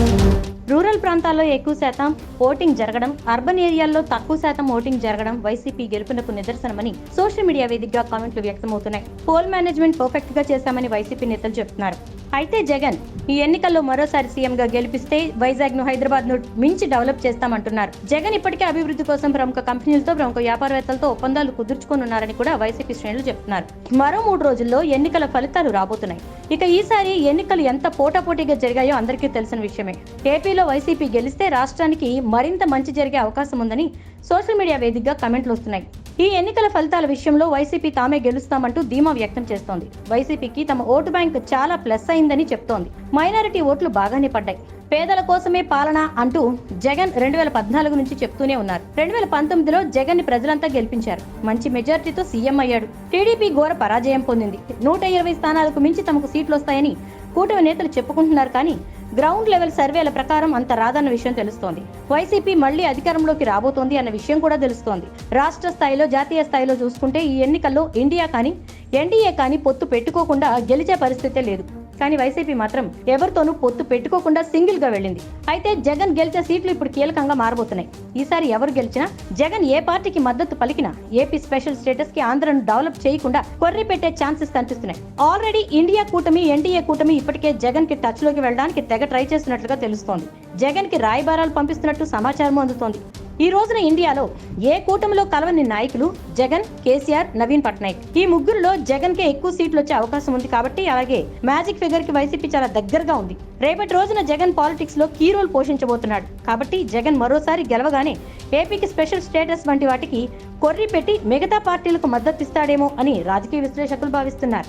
Thank you. Rural ప్రాంతాల్లో ఎక్కువ శాతం ఓటింగ్ జరగడం అర్బన్ ఏరియాల్లో తక్కువ శాతం ఓటింగ్ జరగడం వైసీపీ గెలుపునకు నిదర్శనమని సోషల్ మీడియా వేదికగా కామెంట్లు వ్యక్తమవుతున్నాయి. పోల్ మేనేజ్మెంట్ పర్ఫెక్ట్గా చేశామని వైసీపీ నేతలు చెబుతున్నారు అయితే జగన్ ఈ ఎన్నికల్లో మరోసారి సీఎం గా గెలిపిస్తే వైజాగ్ను హైదరాబాద్ను మించి డెవలప్ చేస్తామంటున్నారు. జగన్ ఇప్పటికే అభివృద్ధి కోసం ప్రముఖ కంపెనీలతో ప్రముఖ వ్యాపారవేత్తలతో ఒప్పందాలు కుదుర్చుకోనున్నారని కూడా వైసీపీ శ్రేణులు చెప్తున్నారు. మరో మూడు రోజుల్లో ఎన్నికల ఫలితాలు రాబోతున్నాయి. ఇక ఈసారి ఎన్నికలు ఎంత పోటాపోటీగా జరిగాయో అందరికీ తెలిసిన విషయమే. ఏపీలో వైసీపీ గెలిస్తే రాష్ట్రానికి మరింత మంచి జరిగే అవకాశం ఉందని సోషల్ మీడియా వేదికగా కమెంట్లు వస్తున్నాయి. ఈ ఎన్నికల ఫలితాల విషయంలో వైసీపీ తామే గెలుస్తామంటూ ధీమా వ్యక్తం చేస్తోంది. వైసీపీకి తమ ఓటు బ్యాంక్ చాలా ప్లస్ అయిందని చెప్తోంది. మైనారిటీ ఓట్లు బాగానే పడ్డాయి. పేదల కోసమే పాలన అంటూ జగన్ రెండు వేల పద్నాలుగు నుంచి చెప్తూనే ఉన్నారు. రెండు వేల పంతొమ్మిదిలో జగన్ని ప్రజలంతా గెలిపించారు. మంచి మెజార్టీతో సీఎం అయ్యాడు. టీడీపీ ఘోర పరాజయం పొందింది. నూట ఇరవై స్థానాలకు మించి తమకు సీట్లు వస్తాయని కూటమి నేతలు చెప్పుకుంటున్నారు కానీ గ్రౌండ్ లెవెల్ సర్వేల ప్రకారం అంత రాదన్న విషయం తెలుస్తోంది. వైసీపీ మళ్ళీ అధికారంలోకి రాబోతోంది అన్న విషయం కూడా తెలుస్తోంది. రాష్ట్ర స్థాయిలో జాతీయ స్థాయిలో చూసుకుంటే ఈ ఎన్నికల్లో ఇండియా కానీ ఎన్డీఏ కానీ పొత్తు పెట్టుకోకుండా గెలిచే పరిస్థితే లేదు. కానీ వైసీపీ మాత్రం ఎవరితోనూ పొత్తు పెట్టుకోకుండా సింగిల్గా వెళ్ళింది. అయితే జగన్ గెలిచే సీట్లు ఇప్పుడు కీలకంగా మారబోతున్నాయి. ఈసారి ఎవరు గెలిచినా జగన్ ఏ పార్టీకి మద్దతు పలికినా ఏపీ స్పెషల్ స్టేటస్కి ఆంధ్రను డెవలప్ చేయకుండా కొర్రి పెట్టే ఛాన్సెస్ కనిపిస్తున్నాయి. ఆల్రెడీ ఇండియా కూటమి ఎన్డీఏ కూటమి ఇప్పటికే జగన్కి టచ్లోకి వెళ్ళడానికి తెగ ట్రై చేస్తున్నట్లుగా తెలుస్తోంది. జగన్కి రాయబారాలు పంపిస్తున్నట్టు సమాచారం అందుతోంది. ఈ రోజున ఇండియాలో ఏ కూటమిలో కలవని నాయకులు జగన్ కేసీఆర్ నవీన్ పట్నాయక్? ఈ ముగ్గురులో జగన్ కే ఎక్కువ సీట్లు వచ్చే అవకాశం ఉంది కాబట్టి అలాగే మ్యాజిక్ ఫిగర్కి వైసీపీ చాలా దగ్గరగా ఉంది. రేపటి రోజున జగన్ పాలిటిక్స్లో కీ రోల్ పోషించబోతున్నాడు. కాబట్టి జగన్ మరోసారి గెలవగానే ఏపీకి స్పెషల్ స్టేటస్ వంటి వాటికి కొర్రి పెట్టి మిగతా పార్టీలకు మద్దతిస్తాడేమో అని రాజకీయ విశ్లేషకులు భావిస్తున్నారు.